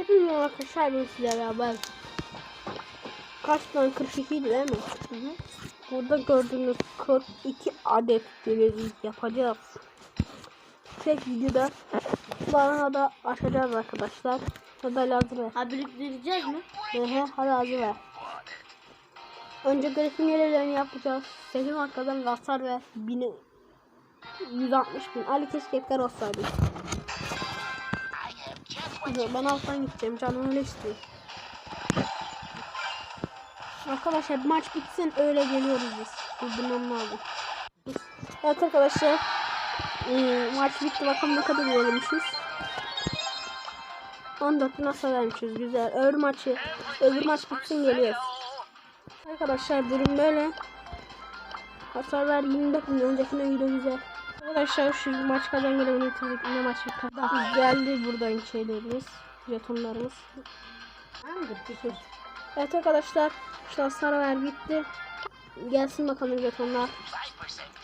Hepinize arkadaşlar ben sizle beraber kaç tane 42 idi değil mi? Hı hı. Burada gördüğünüz 42 adet denizi yapacağız. Tek videoda bana da açacağız arkadaşlar. Hadi hazır ver. Ha biriktireceğiz mi? Ehe hadi hazır ver. Önce grafik yerlerini yapacağız. 8 arkadan hasar ver. 1000 160 bin. Ali keşke hep olsaydı. Ben alttan gideceğim. Canım öyle istiyor. Arkadaşlar maç bitsin öyle geliyoruz biz. Durdurmam lazım. Evet arkadaşlar. Ee, maç bitti. Bakalım ne kadar gelmişiz. 14 bin nasıl vermişiz. Güzel. Öbür maçı. Öbür maç bitsin geliyoruz. Arkadaşlar durum böyle. Hasarlar 24 bin. Öncekine güzel. Arkadaşlar şu maç kazanmayı bitirdik. Ne maç bitti. Geldi buradan şeylerimiz. Jetonlarımız. Evet arkadaşlar. Şu hasarlar bitti. Gelsin bakalım jetonlar. 5%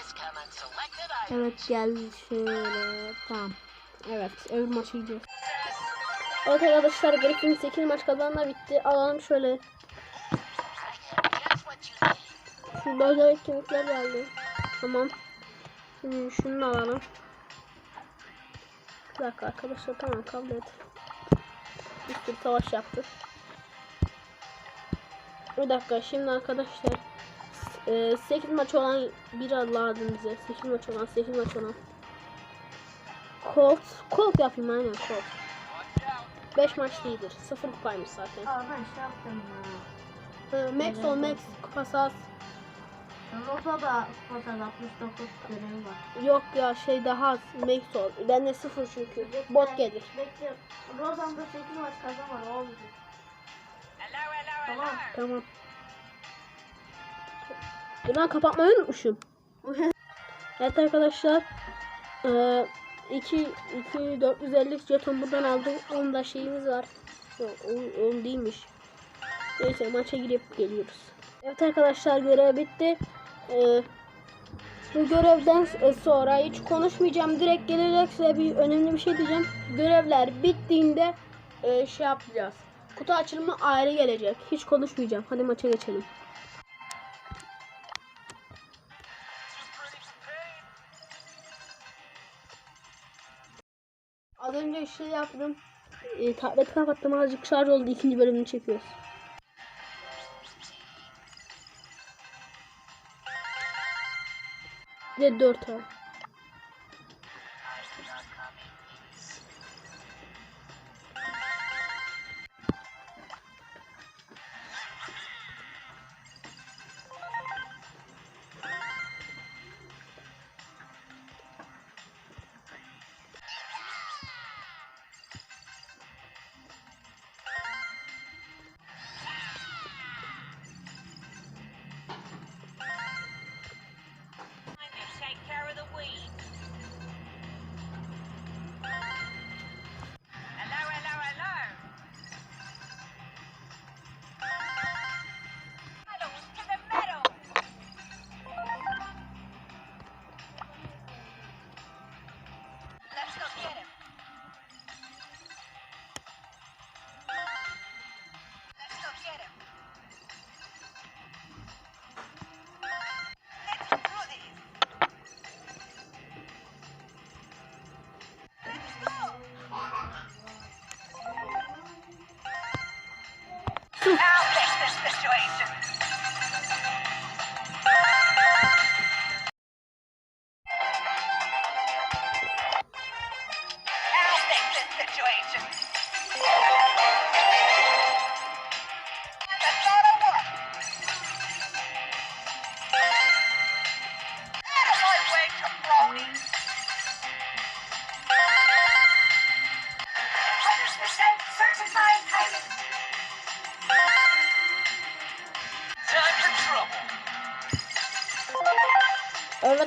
discount on selected items. Evet geldi şöyle. Tamam. Evet öbür maça gidiyoruz. Evet arkadaşlar Griffin 8 maç kazanma bitti. Alalım şöyle. Şurada özel etkinlikler geldi. Tamam. Şimdi şunu alalım. Bir dakika arkadaşlar tamam kabul et. Bir sürü savaş yaptık. Bir dakika şimdi arkadaşlar 8 maç olan bir lazım bize. 8 maç olan 8 maç olan. Colt. Colt yapayım aynen Colt. 5 maç değildir. 0 kupaymış zaten. Aa ben şey yaptım ya. Ee, Max ol Max kupası az. Rosa da Rosa 69 görevi var. Yok ya şey daha az. Max ol. Bende 0 çünkü. Bot gelir. Bekle. Rosa'mda 8 maç. Hello, hello, Tamam. Tamam. Dur lan kapatmayı unutmuşum. evet arkadaşlar. Ee, 2 2 450 jeton buradan aldım. Onun da şeyimiz var. Yok, o- onun değilmiş. Neyse maça girip geliyoruz. Evet arkadaşlar görev bitti. Ee, bu görevden sonra hiç konuşmayacağım. Direkt gelerek size bir önemli bir şey diyeceğim. Görevler bittiğinde e, şey yapacağız. Kutu açılımı ayrı gelecek. Hiç konuşmayacağım. Hadi maça geçelim. Az önce şey yaptım. E, tableti kapattım azıcık şarj oldu. ikinci bölümünü çekiyoruz. Ve 4 ay.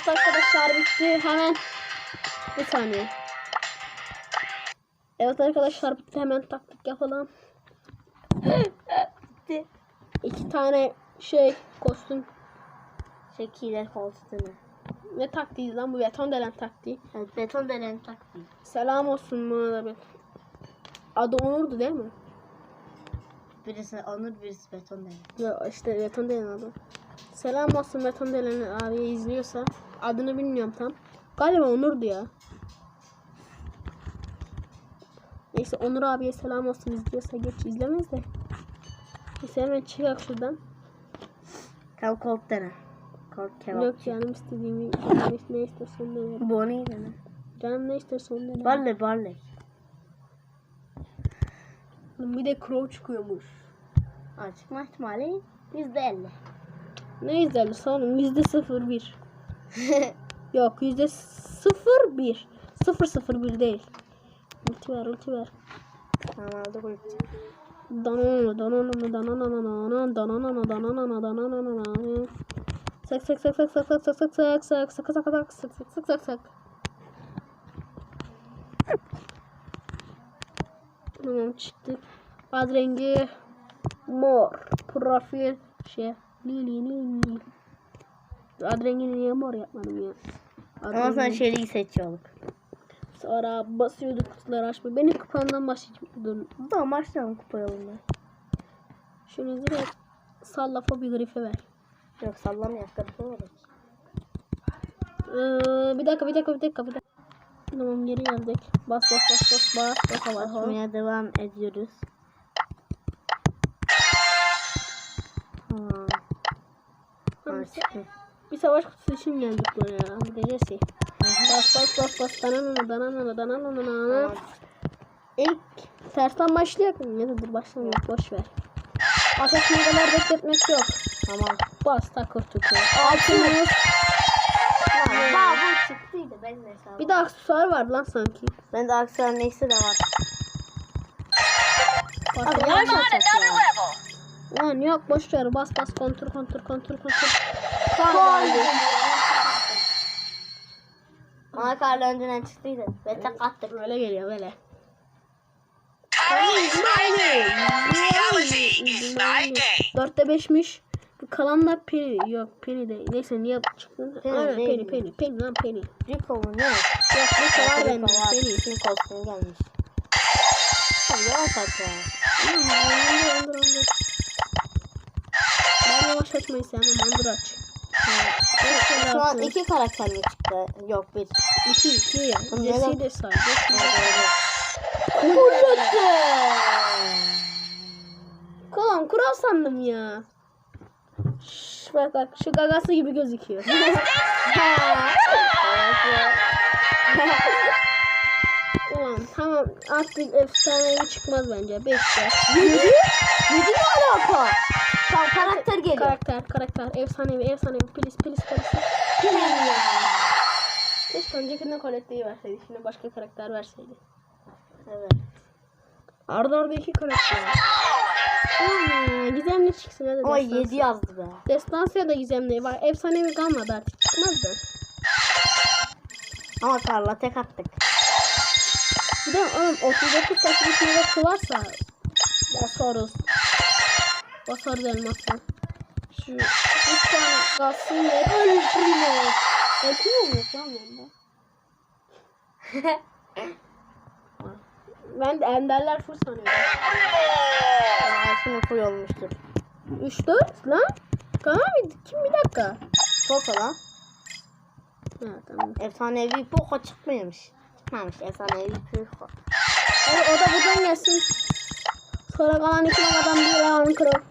Evet arkadaşlar bitti. Hemen bir saniye. Evet arkadaşlar bitti. Hemen taktik yapalım. bitti. İki tane şey kostüm. Şekile kostümü. Ne taktiği lan bu beton delen taktiği. Evet beton denen taktiği. Selam olsun buna da bir. adı Onur'du değil mi? Birisi Onur birisi Beton denen. Ya işte Beton denen adı. Selam olsun Beton denen abiye izliyorsa. Adını bilmiyorum tam. Galiba Onur'du ya. Neyse Onur abiye selam olsun izliyorsa geç izlemez de. Neyse hemen çıkak şuradan. Kav kolt dene. Kolt kebap. Yok canım istediğimi ne isterse onu denerim. Bu ne dene? Canım ne isterse onu denerim. Barley barley. Bir de crow çıkıyormuş. Aa, çıkma ihtimali yüzde elli. Ne izlerdi sanırım yüzde sıfır bir. Yok yüzde sıfır bir. Sıfır sıfır bir değil. Ulti ver ulti ver. Tamam aldı bu ipti. Danana danana danana danana danana danana danana Sak sak sak sak sak sak sak sak sak sak sak sak sak sak sak sak sak sak Tamam çıktı. Ad rengi mor. Profil şey lili lili. Ad rengini niye mor yapmadım ya? Ad Ama sen şeriyi seçiyorduk. Sonra basıyorduk kutuları açma. Benim kupamdan başlayacağım. Dur. Tamam başlayalım kupa yoluna. Şunu direkt salla fobi grife ver. Yok sallamayalım. Karışma olur. Ee, bir dakika bir dakika bir dakika bir dakika. Tamam geri geldik. Bas bas bas bas bas bas bas. bas. Açmaya devam ediyoruz. Tamam, Ha, çıktı. Bir savaş kutusu için geldik buraya. Jesse. Bas bas bas bas. Dananana dananana dananana. İlk Tersten başlayalım. Ya da dur başlamayalım. Boş ver. Ateş kadar bekletmek yok. tamam. Bas takır tutuyor. Altımız. Daha bu çıktıydı benim hesabım. Bir de aksesuar var lan sanki. Ben de aksiyonun neyse de var. Bas, Abi yavaş atacak ya. Lan yok boş ver. Bas bas kontur kontur kontur kontur. Bana karlı önceden çıktıydı. Ve tek attık. Böyle geliyor böyle. Dörtte 5'miş. Bu kalan da Penny. Yok Penny değil. Neyse niye çıktı? Penny Aynen Penny? Penny. Penny lan Penny. Rico mu ne? Yok Rico var bende. Penny. Bütün kostüm gelmiş. Yavaş at ya. Hı, Andır andır andır. Ben yavaş açmayı sevmem. Andır aç. Şu an iki karakter mi çıktı? Yok bir. İki iki. Jesse'yi neden? de say. Kuladı. Kolan kural sandım ya. Şş, bak bak şu gagası gibi gözüküyor. Artık efsanevi çıkmaz bence. 5 Yedi? Yedi ne alaka? Tamam karakter geliyor. Karakter karakter efsanevi efsanevi please please please. Keşke öncekinde Colette'yi verseydi. Şimdi başka karakter verseydi. Evet. Arda arda iki karakter. Hmm, gizemli çıksın hadi. Ama destansı. 7 yazdı be. Destansiya da gizemli var. Efsanevi kalmadı artık. Çıkmaz da. Ama Karla tek attık. Bir de oğlum 39 taşı bir şey varsa basarız. Basarız elmasla. Şu 3 tane kalsın ve Primo mu yok lan bende? Ben de Enderler full sanıyorum. Şimdi full olmuştur. 3 4 lan. Tamam mı? Kim bir dakika. Poco lan. Ha tamam. Efsanevi Poco çıkmıyormuş. Çıkmamış efsanevi Poco. O, o da buradan gelsin. Sonra kalan iki numaradan bir Leon Crow.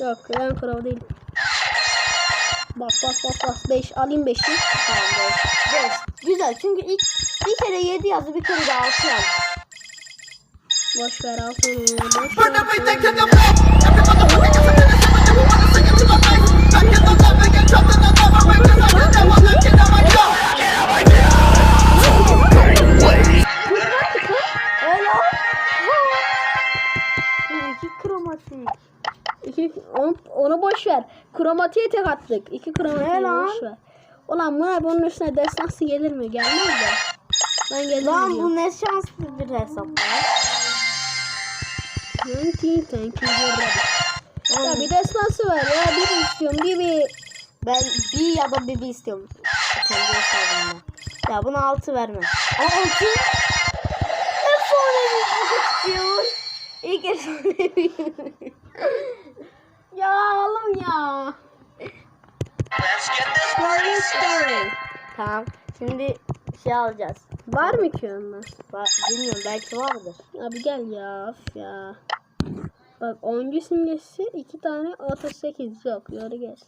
Yok Leon Crow değil. Bas bas bas bas. 5 alayım 5'i. Tamam 5. 5. Güzel çünkü ilk bir kere 7 yazdı bir kere de 6 yazdı. Boş ver al sonu. Boş ver. Kromatik. İki, onu, onu boş ver. Kromatiğe tek attık. İki lan? boş ver. Ulan buna bunun üstüne destansı gelir mi? Gelmez de. Ben geldim Lan bu ne şanslı bir hesap ya. Thank thank you. Ya bir destansı ver ya. Bir istiyorum. Bir bir. Ben bir ya da bir bir istiyorum. Kendi hesabımda. Ya buna 6 vermem. Aa 6? Efsanevi Poco efsanevi. Ya oğlum ya. Let's get this party started. tamam. Şimdi şey alacağız. Var mı ki onlar? Ba- Bilmiyorum belki vardır. Abi gel ya. Of ya. Bak oyuncu simgesi iki tane 38 yok. Yoru gez.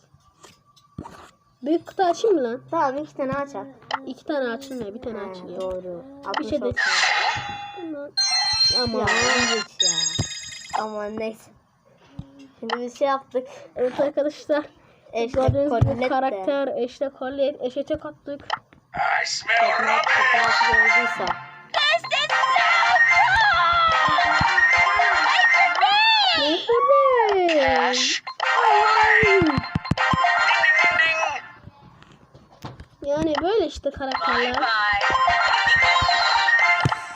Büyük kutu açayım mı lan? Tamam iki tane açar. İki tane açılmıyor. Bir tane açılıyor. doğru. Bir şey 60 de. Aman. Ya ya. Aman neyse. Şimdi biz şey yaptık. Evet arkadaşlar. Eşte Gördüğünüz gibi karakter eşle kolye eşe tek attık. I smell? Cash. Yani böyle işte karakterler. Bye.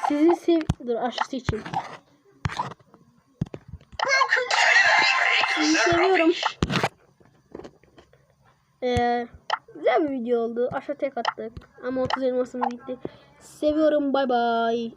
Sizi sev... Dur aşısı için. Sizi seviyorum. Ee, güzel bir video oldu. Aşağı tek attık. Ama 30 elmasımız gitti. Seviyorum. Bay bay.